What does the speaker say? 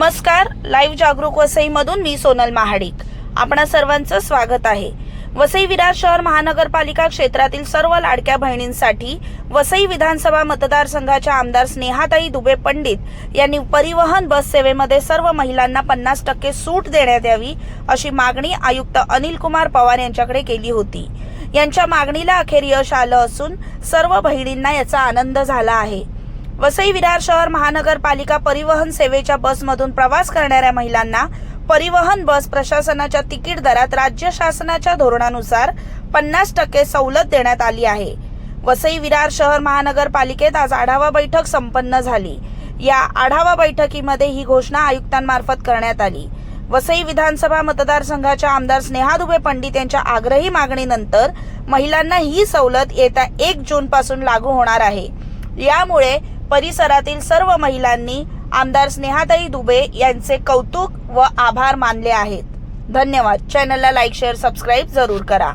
नमस्कार लाईव्ह जागरूक वसईमधून मी सोनल महाडिक. आपणा सर्वांचं स्वागत आहे. वसई विरार शहर महानगरपालिका क्षेत्रातील सर्व लाडक्या बहिणींसाठी वसई विधानसभा मतदारसंघाच्या आमदार स्नेहाताई दुबे पंडित यांनी परिवहन बस सेवेमध्ये सर्व महिलांना पन्नास टक्के सूट देण्यात यावी अशी मागणी आयुक्त अनिल कुमार पवार यांच्याकडे केली होती. यांच्या मागणीला अखेर यश आलं असून सर्व बहिणींना याचा आनंद झाला आहे. वसई विरार शहर महानगरपालिका परिवहन सेवेच्या बसमधून प्रवास करणाऱ्या महिलांना परिवहन बस प्रशासनाच्या तिकीट दरात राज्य शासनाच्या धोरणानुसार पन्नास टक्के सवलत देण्यात आली आहे. वसई विरार शहर महानगरपालिकेत आज आढावा बैठक संपन्न झाली. या आढावा बैठकीमध्ये ही घोषणा आयुक्तांमार्फत करण्यात आली. वसई विधानसभा मतदारसंघाच्या आमदार स्नेहा दुबे पंडित यांच्या आग्रही मागणीनंतर महिलांना ही सवलत येत्या एक जून पासून लागू होणार आहे. यामुळे परिसरातील सर्व महिलांनी आमदार स्नेहाताई दुबे यांचे कौतुक व आभार मानले आहेत. धन्यवाद. चॅनलला लाईक शेअर सबस्क्राईब जरूर करा.